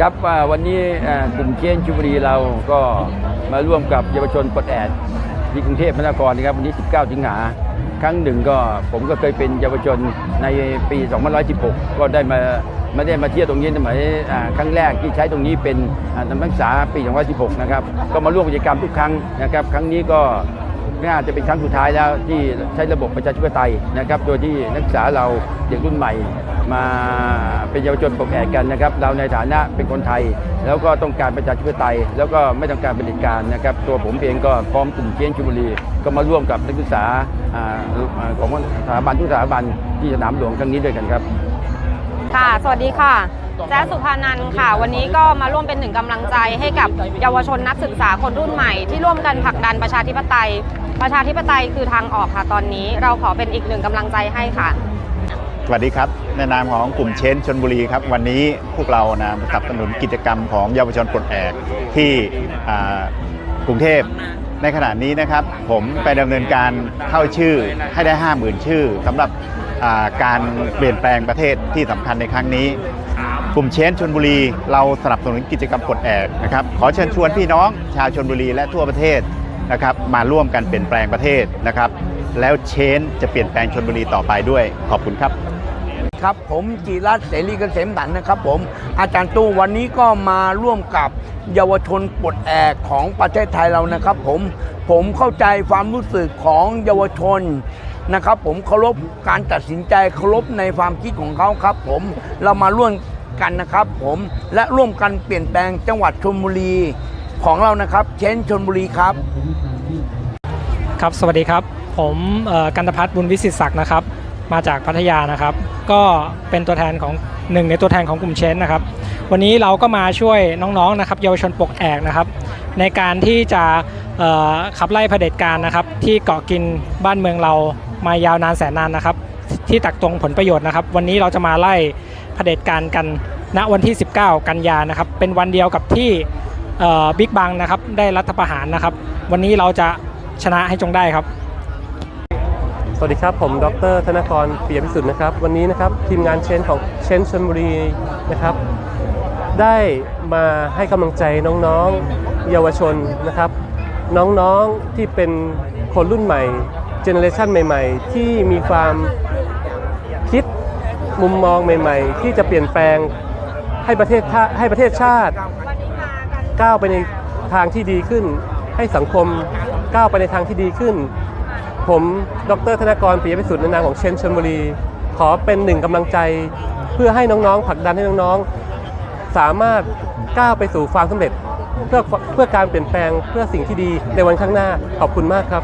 ครับวันนี้กลุ่มเชียนชุบุรีเราก็มาร่วมกับเยาวชนปลดแอดที่กรุงเทพมหานครนะครับวันนี้ 19 สิงหาครั้งหนึ่งก็ผมก็เคยเป็นเยาวชนในปี 2516 ก็ได้มาไม่ได้มาเที่ยวตรงนี้สมัยครั้งแรกที่ใช้ตรงนี้เป็นนักศึกษาปี2516 นะครับ ก็มาร่วมกิจกรรมทุกครั้งนะครับ ครั้งนี้ก็ น่าจะเป็นครั้งสุดท้ายแล้วที่ใช้ระบบประชาธิปไตยนะครับ โดยที่นักศึกษาเราเด็กรุ่นใหม่ มาเป็นเยาวชนปลดแอกกันนะครับ เราในฐานะเป็นคนไทย แล้วก็ต้องการประชาธิปไตย แล้วก็ไม่ต้องการเผด็จการนะครับ ตัวผมเองก็พร้อมกลุ่มเชียนชุบุรี ก็มาร่วมกับนักศึกษาอ่าอ่าของสถาบันทุกสถาบันที่สนามหลวงครั้งนี้ด้วยกันครับ ค่ะ สวัสดีค่ะ แจ๊สสุภานันท์ค่ะ วันนี้ก็มาร่วมเป็นหนึ่งกำลังใจให้กับเยาวชนนักศึกษาคนรุ่นใหม่ ที่ร่วมกันผลักดันประชาธิปไตย ประชาธิปไตยคือทางออกค่ะตอนนี้ เราขอเป็นอีกหนึ่งกำลังใจให้ค่ะ สวัสดีครับ ในนามของกลุ่มเชนชนบุรีครับ วันนี้พวกเรานะสนับสนุนกิจกรรมของเยาวชนปลดแอกที่กรุงเทพในขณะนี้นะครับ ผมไปดำเนินการเข้าชื่อให้ได้ 50,000 ชื่อสำหรับ การเปลี่ยนแปลงประเทศที่สำคัญในครั้งนี้ กลุ่มเชนชนบุรี เราสนับสนุนกิจกรรมปลดแอกนะครับขอเชิญชวนพี่น้องชาวชนบุรีและทั่วประเทศนะครับมาร่วมกันเปลี่ยนแปลงประเทศนะครับแล้วเชนจะเปลี่ยนแปลงชนบุรีต่อไปด้วย ขอบคุณครับ ครับผมจิรัตน์เสรีเกษมสันต์นะครับผมอาจารย์ตู้วันนี้ก็มาร่วมกับเยาวชนปลดแอกของประเทศไทยเรานะครับผมผมเข้าใจความรู้สึกของเยาวชน นะครับ ผมเคารพการตัดสินใจเคารพในความคิดของเขาครับ ผมเรามาร่วมกันนะครับ ผมและร่วมกันเปลี่ยนแปลงจังหวัดชลบุรีของเรานะครับ เช่นชลบุรีครับ ครับสวัสดีครับ ผมกันตพัฒน์บุญวิสิตศักดิ์นะครับ มาจากพัทยานะครับ ก็เป็นตัวแทนของหนึ่งในตัวแทนของกลุ่มเชนนะครับ วันนี้เราก็มาช่วยน้องๆนะครับ เยาวชนปกแอกนะครับ ในการที่จะขับไล่เผด็จการนะครับ ที่เกาะกินบ้านเมืองเรา มายาวนานแสนนานนะครับ ที่ตักตวงผลประโยชน์นะครับ วันนี้เราจะมาไล่เผด็จการกันณวันที่ 19 กันยานะครับ เป็นวันเดียวกับที่บิ๊กบังนะครับได้รัฐประหารนะครับ วันนี้เราจะชนะให้จงได้ครับ สวัสดีครับ ผมดร ธนกรเปียพิสุทธิ์นะครับ วันนี้นะครับทีมงานเชนของเชนชลบุรีนะครับ ได้มาให้กำลังใจน้องๆ เยาวชนนะครับ น้องๆที่เป็นคนรุ่นใหม่ เจเนอเรชันใหม่ ๆ ที่มีความคิดมุมมองใหม่ ๆ ที่จะเปลี่ยนแปลงให้ประเทศชาให้ประเทศชาติ ก้าวไปในทางที่ดีขึ้น ให้สังคมก้าวไปในทางที่ดีขึ้น ผมดรธนกรปิยพิสุทธิ์ในนามของเชนชลบุรี ขอเป็นหนึ่งกำลังใจ เพื่อให้น้องๆผลักดันให้น้องๆ สามารถก้าวไปสู่ความสำเร็จเพื่อเพื่อการเปลี่ยนแปลงเพื่อสิ่งที่ดีในวันข้างหน้าขอบคุณมากครับ